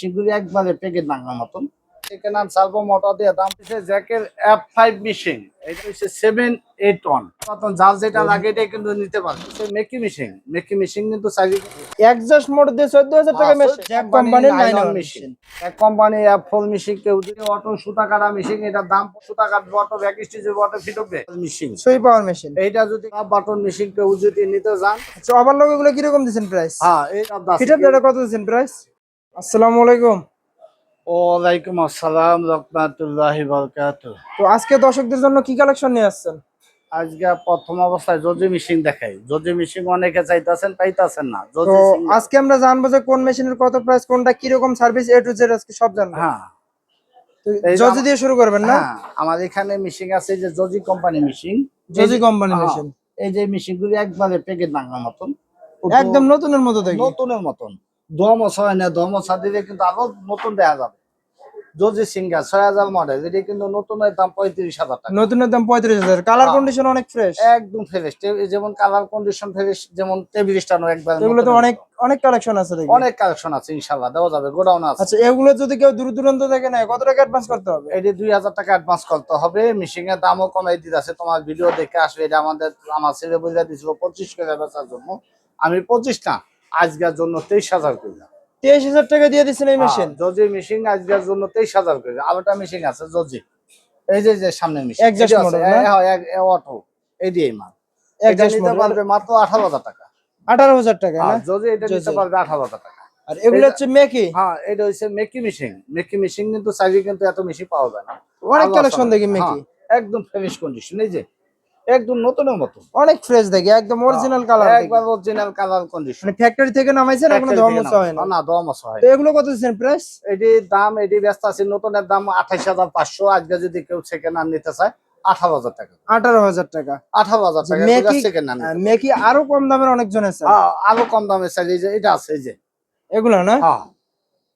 সেগুলি একবারে প্যাকেট ভাঙার মতন। সেখানে সার্ভো মোটর দিয়ে দাম হচ্ছে জ্যাকের এফ ফাইভ মেশিন এটা হচ্ছে সেভেন এইট ওয়ান যার যেটা লাগে এটা কিন্তু নিতে পারবে। মেকি মেশিন মেকি মেশিন কিন্তু চারিদিকে একজাস্ট মোটর দিয়ে চোদ্দ হাজার টাকা মেশিন জ্যাক কোম্পানির নাইন মেশিন এক কোম্পানি অ্যাপ ফোল মেশিন কেউ যদি অটো সুতা কাটা মেশিন এটার দাম সুতা কাটবে অটো ব্যাক স্টিচের অটো ফিটবে মেশিন সুই পাওয়ার মেশিন এইটা যদি বাটন মেশিন কেউ যদি নিতে যান। আচ্ছা ওভারলক এগুলো কীরকম দিচ্ছেন প্রাইস হ্যাঁ কত দিচ্ছেন প্রাইস আসসালামু আলাইকুম। ওয়ালাইকুম আসসালাম রহমাতুল্লাহি বারাকাতুহু তো আজকে দর্শকদের জন্য কি কালেকশন নিয়ে আসছেন? আজকে প্রথম অবস্থায় জজি মেশিন দেখাই। জজি মেশিন অনেকে চাইতেছেন পাইতাছেন না। তো জজি আজকে আমরা জানব যে কোন মেশিনের কত প্রাইস কোনটা কীরকম সার্ভিস এ টু জেড আজকে সব জানব। হ্যাঁ। জজি দিয়ে শুরু করবেন না? হ্যাঁ আমার এখানে মেশিন আছে যে Juki company machine Juki company হ্যাঁ, মেশিন এই যে মেশিনগুলি একবারে প্যাকেট ভাঙার মতন। একদম নতুনের মতো দেখি। নতুনের মতন। দম হয় না দম দিলে কিন্তু আরও নতুন দেওয়া যাবে। জজি সিঙ্গার ছয় হাজার মডেল এটা কিন্তু নতুনের দাম পঁয়ত্রিশ হাজার টাকা। নতুনের দাম পঁয়ত্রিশ হাজার। কালার হ্যাঁ। কন্ডিশন অনেক ফ্রেশ একদম ফ্রেশ যেমন কালার কন্ডিশন ফ্রেশ যেমন টেবিল স্টানো একবার এগুলো তো অনেক। অনেক কালেকশন আছে দেখি। অনেক কালেকশন আছে ইনশাল্লাহ দেওয়া যাবে গোডাউন আছে। আচ্ছা এগুলো যদি কেউ দূর দূরান্ত থেকে নেয় কত টাকা অ্যাডভান্স করতে হবে? এটি দুই হাজার টাকা অ্যাডভান্স করতে হবে। মিশিং এর দামও কমাই দিতে আছে তোমার ভিডিও দেখে আসবে এটা আমাদের আমার ছেলে বলে দিয়েছিল পঁচিশ করে বেচার জন্য। আমি পঁচিশ না আজকের জন্য তেইশ হাজার করে তেইশ হাজার টাকা দিয়ে দিচ্ছেন এই মেশিন জজি মেশিন আজকের জন্য তেইশ হাজার করে আরেকটা মেশিন আছে জজি এই যে যে সামনে মেশিন? অটো দিয়ে মাল। এটা নিতে পারবে মাত্র আঠারো হাজার টাকা। আঠারো হাজার টাকা যদি এটা নিতে পারবে আঠারো হাজার টাকা। আর এগুলো হচ্ছে মেকি হ্যাঁ এটা হচ্ছে মেকি মেশিন মেকি মেশিন কিন্তু চাইলে কিন্তু এত বেশি পাওয়া যায় না। অনেক আল্লাহ কালেকশন দেখি মেকি হ্যাঁ, একদম ফ্রেশ কন্ডিশন এই যে একদম নতুনের মতো। অনেক ফ্রেশ দেখি একদম অরিজিনাল কালার একবার অরিজিনাল কালার কন্ডিশন মানে ফ্যাক্টরি থেকে নামাইছেন এখনও ধর্মস হয় না না দমস হয় তো এগুলো কত দিচ্ছেন প্রাইস এটি দাম এটি ব্যস্ত আছে নতুনের দাম আঠাইশ হাজার পাঁচশো আজকে যদি কেউ সেকেন্ড হ্যান্ড নিতে চায় আঠারো হাজার টাকা। আঠারো হাজার টাকা। আঠারো হাজার টাকা মেকি- মেকি আরও কম দামের অনেকজন আছে। আরও কম দামে চাই এই যে এটা আছে এই যে। এগুলো না? হ্যাঁ।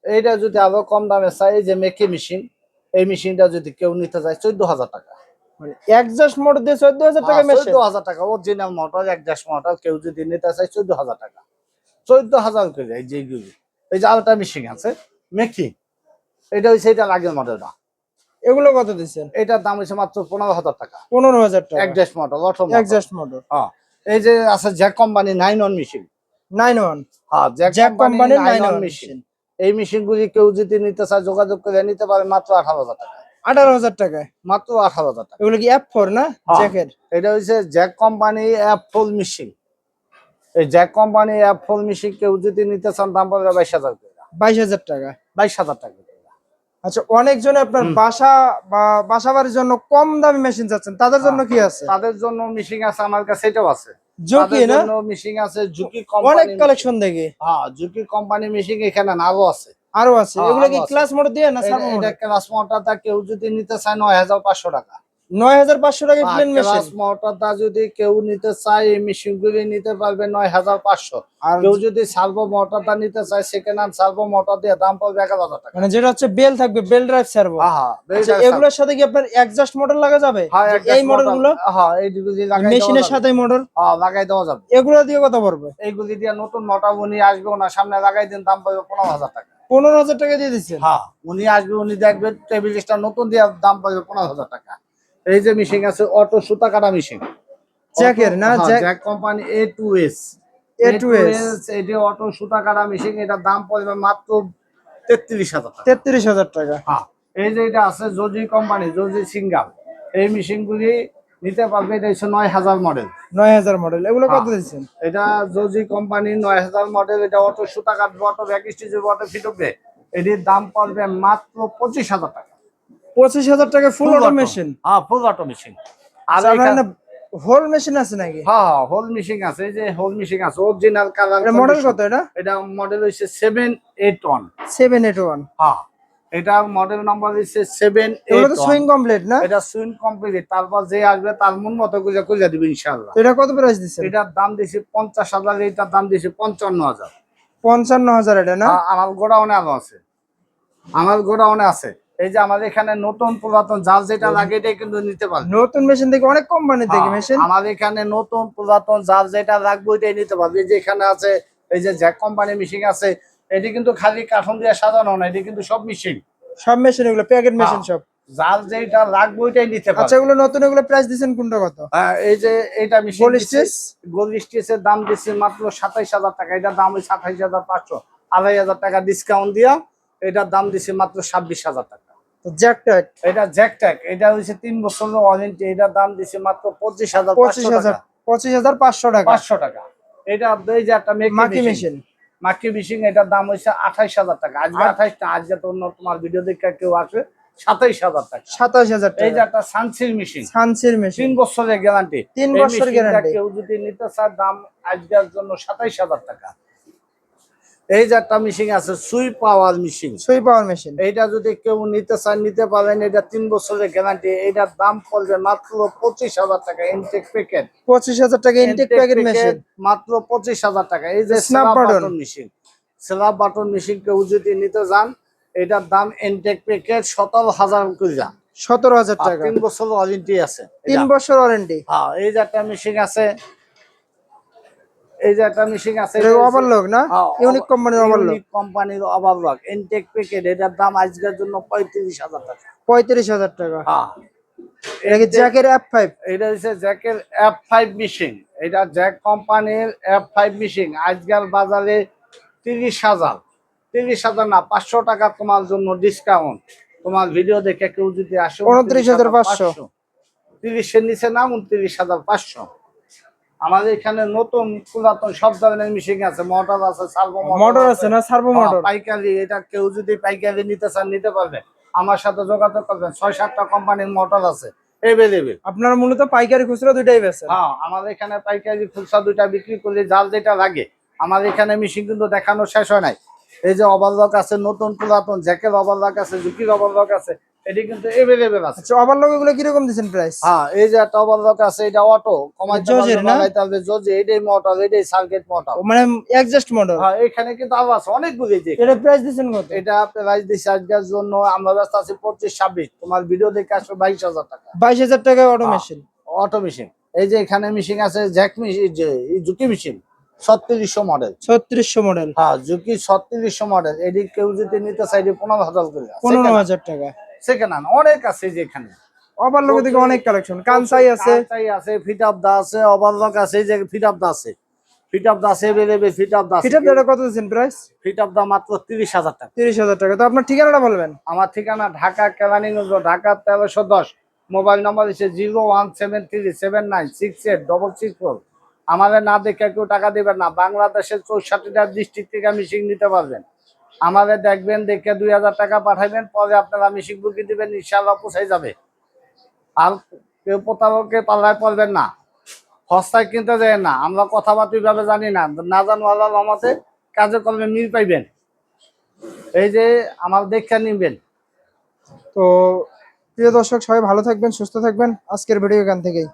এইটা যদি আরও কম দামে চাই এই যে মেকি মেশিন এই মেশিনটা যদি কেউ নিতে চায় চোদ্দ হাজার টাকা। একজাস্ট মোটর দিয়ে চোদ্দ হাজার টাকা চোদ্দ হাজার টাকা অরিজিনাল মোটর মোটর কেউ যদি নিতে চায় চোদ্দ হাজার টাকা। চোদ্দ হাজার করে এই যেগুলি এই যে আরেকটা মেশিন আছে মেকি। এটা হচ্ছে এটা আগের মডেলটা এগুলো কত দিচ্ছেন? এটার দাম হচ্ছে মাত্র পনেরো হাজার টাকা। পনেরো হাজার টাকা। মোটর অটো একজাস্ট মোটর হ্যাঁ এই যে আছে Jack company nine one machine nine one হ্যাঁ Jack company nine one machine এই মেশিন গুলি কেউ যদি নিতে চায় যোগাযোগ করে নিতে পারে মাত্র আঠারো হাজার টাকা। আঠারো হাজার টাকায়। মাত্র আঠারো হাজার টাকা। এগুলো কি অ্যাপ ফোর না? হ্যাঁ। জ্যাকেট এটা হচ্ছে জ্যাক কোম্পানি অ্যাপল মেশিন এই জ্যাক কোম্পানি অ্যাপল মেশিন কেউ যদি নিতে চান দাম পড়বে বাইশ হাজার বাইশ হাজার টাকা। বাইশ হাজার টাকা। আচ্ছা অনেকজন আপনার বাসা বা বাসা বাড়ির জন্য কম দামি মেশিন চাচ্ছেন তাদের জন্য কি আছে? তাদের জন্য মেশিন আছে আমার কাছে এটাও আছে। ঝুঁকি না? মেশিন আছে ঝুঁকি অনেক কালেকশন দেখি। হ্যাঁ ঝুঁকি কোম্পানি মেশিন এখানে নাও আছে। আরও আছে। হ্যাঁ, এগুলো কি ক্লাস মোটর দিয়ে না সার্ভো এটা ক্লাস মোটরটা কেউ যদি নিতে চায় নয় হাজার পাঁচশো টাকা। নয় হাজার পাঁচশো টাকা প্লেন মেশিন ক্লাস মেশিন মোটরটা যদি কেউ নিতে চায় এই মেশিন গুলি নিতে পারবে নয় হাজার পাঁচশো। আর কেউ যদি সার্ভো মোটরটা নিতে চায় সেকেন্ড হ্যান্ড সার্ভো মোটর দিয়ে দাম পড়বে এগারো হাজার টাকা। মানে যেটা হচ্ছে বেল থাকবে বেল ড্রাইভ সার্ভো হ্যাঁ, হ্যাঁ, আচ্ছা এগুলোর সাথে কি আপনার এক্সজস্ট মোটর লাগা যাবে? হ্যাঁ, এই motor- গুলো হ্যাঁ, এইগুলি লাগাই মেশিনের। সাথে মোটর হ্যাঁ, লাগাই দেওয়া যাবে। এগুলো দিয়ে কত পড়বে? এইগুলি দিয়ে নতুন মোটর উনি আসবে ওনার সামনে লাগাই দিন দাম পড়বে পনেরো হাজার টাকা। পনেরো হাজার টাকা দিয়ে দিচ্ছেন। হ্যাঁ উনি আসবে উনি দেখবে টেবিল স্টার নতুন দিয়ে দাম পড়বে পনেরো হাজার টাকা। এই যে মেশিন আছে অটো সুতা কাটা মেশিন জ্যাকের না Jack company A two S A2S এটি অটো সুতা কাটা মেশিন এটার দাম পড়বে মাত্র তেত্রিশ হাজার তেত্রিশ হাজার টাকা। হ্যাঁ এই যে এটা আছে জজি কোম্পানি জজি সিঙ্গাল এই মেশিনগুলি নিতে পারবে এটা হচ্ছে নয় হাজার মডেল নয় হাজার মডেল এগুলো কত হ্যাঁ। দিচ্ছেন? এটা জজি কোম্পানি নয় হাজার মডেল এটা অটো সুতা কাটবে অটো ব্যাক স্টিচের অটো ফিটবে এটির দাম পড়বে মাত্র পঁচিশ হাজার টাকা। পঁচিশ হাজার টাকা ফুল অটো মেশিন হ্যাঁ ফুল অটো মেশিন আর হোল মেশিন আছে নাকি? হ্যাঁ হ্যাঁ হোল মেশিন আছে এই যে হোল মেশিন আছে অরিজিনাল কালার মডেল কত এটা? এটা মডেল হচ্ছে seven eight one seven eight one হ্যাঁ। এটা মডেল নাম্বার হচ্ছে সেভেন তো সুইং কমপ্লিট না? এটা সুইন কমপ্লিট তারপর যে আসবে তার মন মতো করে করে দিবে ইনশাল্লাহ তো এটা কত প্রাইস দিচ্ছেন এটার দাম পঞ্চাশ হাজার এটার দাম হাজার। পঞ্চান্ন হাজার এটা না? আমার গোডাউনে আরও আছে। আমার গোডাউনে আছে। এই যে আমাদের এখানে নতুন পুরাতন যার যেটা লাগে এটা কিন্তু নিতে পারবে। নতুন মেশিন দেখি অনেক কোম্পানি দেখি হ্যাঁ, মেশিন আমাদের এখানে নতুন পুরাতন যার যেটা লাগবে ওইটাই নিতে পারবে। যে এখানে আছে এই যে জ্যাক কোম্পানি মেশিন আছে এটি কিন্তু খালি কাঠন দিয়ে সাজানো না এটি কিন্তু সব মেশিন সব মেশিন এগুলো প্যাকেট মেশিন। সব। যার যেটা লাগবে ওইটাই নিতে পারবে। আচ্ছা এগুলো নতুন এগুলো প্রাইস দিচ্ছেন কোনটা কত? হ্যাঁ, এই যে এটা মিশিং গোল স্টিচ গোল স্টিচের দাম দিচ্ছে মাত্র সাতাইশ হাজার টাকা। এটা দাম পাঁচশো। আড়াই হাজার টাকা ডিসকাউন্ট দিয়া এটার দাম দিচ্ছে মাত্র ছাব্বিশ হাজার টাকা। জ্যাক ট্যাগ এটা জ্যাকট্যাক এটা হচ্ছে তিন বছরের ওয়ারেন্টি এটার দাম দিচ্ছে মাত্র পঁচিশ হাজার পঁচিশ হাজার পঁচিশ হাজার পাঁচশো টাকা। পাঁচশো টাকা। এটা এই যে একটা মাকি মেশিন মেশিন মাকি মিশিং এটার দাম হয়েছে আঠাইশ হাজার টাকা। আজকে আঠাইশ না আজকে তো অন্য তোমার ভিডিও দেখে কেউ আসবে সাতাইশ হাজার টাকা। সাতাশ হাজার এই যে একটা সানসির মেশিন সানসির মেশিন তিন বছরের গ্যারান্টি তিন বছর। কেউ যদি নিতে চায় দাম আজকের জন্য সাতাইশ হাজার টাকা। এই একটা মেশিন আছে সুই পাওয়ার মেশিন সুই পাওয়ার মেশিন এইটা যদি কেউ নিতে চান নিতে পারেন এটা তিন বছরের গ্যারান্টি এটার দাম পড়বে মাত্র পঁচিশ হাজার টাকা ইনটেক প্যাকেট পঁচিশ হাজার টাকা ইনটেক প্যাকেট মেশিন মাত্র পঁচিশ হাজার টাকা। এই যে snap button machine snap button machine কেউ যদি নিতে যান এটার দাম ইনটেক প্যাকেট সতেরো হাজার করে যান সতেরো হাজার টাকা। তিন বছর ওয়ারেন্টি আছে। তিন। বছর ওয়ারেন্টি হ্যাঁ এই যে একটা মেশিন আছে এই যে একটা মেশিন আছে ওভারলক না? ইউনিক কোম্পানির ওভারলক ইউনিক কোম্পানির ওভারলক ইনটেক প্যাকেট এটার দাম আজকের জন্য পঁয়ত্রিশ হাজার টাকা। পঁয়ত্রিশ হাজার টাকা। হ্যাঁ। এটা কি জ্যাকের এটা হচ্ছে জ্যাকের এফ ফাইভ মেশিন এটা জ্যাক কোম্পানির মেশিন আজকাল বাজারে তিরিশ হাজার। তিরিশ হাজার না পাঁচশো টাকা তোমার জন্য ডিসকাউন্ট তোমার ভিডিও দেখে কেউ যদি আসে 29,500 তিরিশের নিচে না উনত্রিশ হাজার পাঁচশো। আমাদের এখানে নতুন পুরাতন সব ধরনের মেশিন আছে মোটর আছে সার্ভো মোটর আছে। না সার্ভো হ্যাঁ, মোটর পাইকারি এটা কেউ যদি পাইকারি নিতে চান নিতে পারবে। আমার সাথে যোগাযোগ করবেন ছয় সাতটা কোম্পানির মোটর আছে এভেলেবেল আপনার মূলত পাইকারি খুচরা দুইটাই বেছে হ্যাঁ আমাদের এখানে পাইকারি খুচরা দুইটা বিক্রি করলে জাল যেটা লাগে। আমাদের এখানে মেশিন কিন্তু দেখানো শেষ হয় নাই। এই যে ওভারলক আছে নতুন পুরাতন জ্যাকের ওভারলক আছে জুকির ওভারলক আছে এটি কিন্তু এভেলেবেল আছে। আচ্ছা ওভারলক এগুলো প্রাইস হ্যাঁ এই যে একটা ওভারলক আছে এটা অটো কমাইতে জজের পারলে না? বাড়াইতে জজে এটাই মোটর এটাই সার্কিট মোটর মানে অ্যাডজাস্ট হ্যাঁ এখানে কিন্তু আরও আছে অনেকগুলি যে এটা প্রাইস দিচ্ছেন কত? এটা প্রাইস দিচ্ছে আজকের জন্য আমরা ব্যস্ত আছি পঁচিশ ছাব্বিশ। তোমার ভিডিও দেখে আসবে বাইশ হাজার টাকা। বাইশ হাজার টাকা অটো মেশিন অটো মেশিন এই যে এখানে মেশিন আছে জ্যাক মেশিন জুকি মেশিন ছত্রিশশো মডেল ছত্রিশশো মডেল হ্যাঁ জুকি ছত্রিশশো মডেল এটি কেউ যদি নিতে চাই পনেরো হাজার করে পনেরো হাজার টাকা। সেকেন্ড হ্যান্ড অনেক আছে যেখানে ওভারলক দিকে অনেক কালেকশন কানসাই আছে। কানসাই আছে ফিট আপ দা আছে ওভারলক আছে যে ফিট আপ দা আছে। ফিট আপ দা আছে ফিট আপ দা ফিট আপ দাটা কত দিচ্ছেন প্রাইস ফিট অফ দা মাত্র 30000 টাকা। 30000 টাকা। তো আপনার ঠিকানাটা বলবেন। আমার ঠিকানা ঢাকা কেরানীগঞ্জ ঢাকা 1310 মোবাইল নাম্বার হচ্ছে 01737968664 আমাদের না দেখে কেউ টাকা দেবেন না। বাংলাদেশের চৌষট্টিটা ডিস্ট্রিক্ট থেকে মিশিং নিতে পারবেন। আমাদের দেখবেন, দেখে দুই হাজার টাকা পাঠাবেন, পরে আপনারা মিশিং বুকিং দিবেন ইনশাল্লাহ পৌঁছাই যাবে। আর কেউ প্রতারকে পাল্লায় পড়বেন না। সস্তায় কিনতে যায় না। আমরা কথাবার্তা ভাবে জানি না। না জানো আল্লাহ আমাদের কাজে কর্মে মিল পাইবেন। এই যে আমার দেখে নিবেন। তো প্রিয় দর্শক, সবাই ভালো থাকবেন, সুস্থ থাকবেন। আজকের ভিডিও এখান থেকেই।